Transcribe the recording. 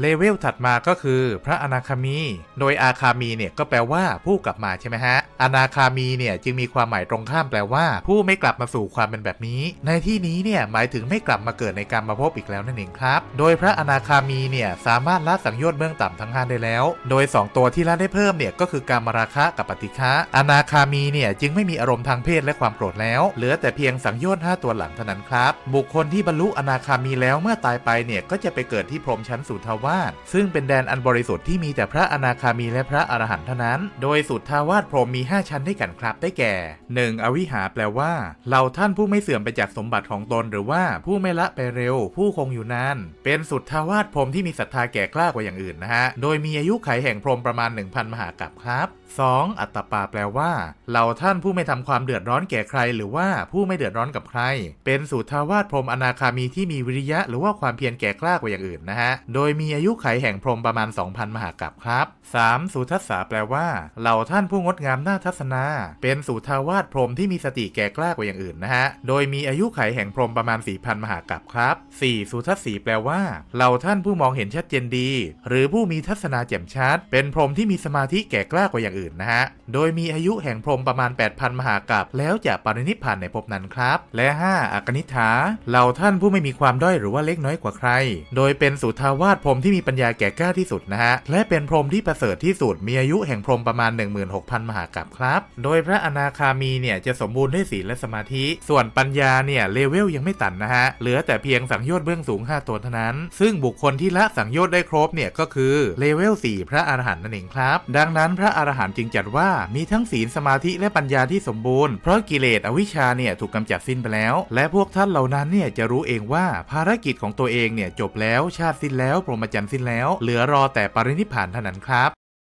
เลเวลถัดมาก็คือพระอนาคามี โดยอาคามีเนี่ยก็แปลว่าผู้กลับมาใช่ไหมฮะ อนาคามีเนี่ยจึงมีความหมายตรงข้ามแปลว่า ผู้ไม่กลับมาสู่ความเป็นแบบนี้ ในที่นี้เนี่ยหมายถึงไม่กลับมาเกิดในการมาพบอีกแล้วนั่นเองครับ โดยพระอนาคามีเนี่ยสามารถละสังโยชน์เบื้องต่ำทั้งห้าได้แล้ว โดย 2 ตัวที่ละได้เพิ่มเนี่ยก็คือการมราคะกับปฏิฆะอนาคามีเนี่ยจึงไม่มีอารมณ์ทางเพศและความโกรธแล้ว เหลือแต่เพียงสังโยชน์5ตัวหลังเท่านั้นครับ บุคคลที่บรรลุอนาคามีแล้วเมื่อตายไปเนี่ยก็จะไปเกิดที่พรมชั้นสุทาวาสซึ่งเป็นแดนอันบริสุทธิ์ที่มีแต่พระอนาคามีและพระอรหันต์เท่านั้น โดยสุทาวาสพรมมี5 ชั้นด้วยกันครับ ได้แก่ 1. อวิหาแปลว่าเหล่าท่านผู้ไม่เสื่อมไปจากสมบัติของตนหรือว่าผู้ไม่ละไปเร็ว ผู้คงอยู่นาน เป็นสุทธาวาสพรมที่มีศรัทธาแก่กล้ากว่าอย่างอื่นนะฮะ โดยมีอายุไขแห่งพรมประมาณ 1,000 มหากัปครับ 2. อัตตปาแปลว่าเหล่าท่านผู้ไม่ทำความเดือดร้อนแก่ใคร หรือว่าผู้ไม่เดือดร้อนกับใคร เป็นสุทธาวาสพรมอนาคามีที่มีวิริยะ หรือว่าความเพียรแก่กล้ากว่าอย่างอื่นนะฮะ โดยมีอายุไขแห่งพรมประมาณ 2,000 มหากัปครับ 3. สุทัสสาแปลว่าเหล่าท่านผู้งดงามน่าทัศนา เป็นสุทาวาสพรหมที่มีสติแก่กล้ากว่าอย่างอื่นนะฮะ โดยมีอายุไขแห่งพรหมประมาณ 4,000 มหากัปครับ 4. สุทัศสีแปลว่าเหล่าท่านผู้มองเห็นชัดเจนดี หรือผู้มีทัศนาแจ่มชัด เป็นพรหมที่มีสมาธิแก่กล้ากว่าอย่างอื่นนะฮะ โดยมีอายุแห่งพรหมประมาณ 8,000 มหากัปแล้วจะปรินิพพานในภพนั้นครับ และ 5. อักนิฐาเหล่าท่านผู้ไม่มีความด้อยหรือว่าเล็กน้อยกว่าใคร โดยเป็นสุทาวาสพรหมที่มีปัญญาแก่กล้าที่สุดนะฮะ และเป็นพรหมที่ประเสริฐที่สุด มีอายุแห่งพรหมประมาณ 16,000 มหากัปครับ โดยพระอนาคามีเนี่ยจะสมบูรณ์ด้วยศีลและสมาธิ ส่วนปัญญาเนี่ยเลเวลยังไม่ตันนะฮะ เหลือแต่เพียงสังโยชน์เบื้องสูง 5 ตัวเท่านั้น ซึ่งบุคคลที่ละสังโยชน์ได้ครบเนี่ยก็คือเลเวล4 พระอรหันต์นั่นเองครับ ดังนั้นพระอรหันต์จึงจัดว่ามีทั้งศีลสมาธิและปัญญาที่สมบูรณ์ เพราะกิเลสอวิชชาเนี่ยถูกกำจัดสิ้นไปแล้ว และพวกท่านเหล่านั้นเนี่ยจะรู้เองว่าภารกิจของตัวเองเนี่ยจบแล้วชาติสิ้นแล้วพรหมจรรย์สิ้นแล้ว เหลือรอแต่ปรินิพพานเท่านั้นครับ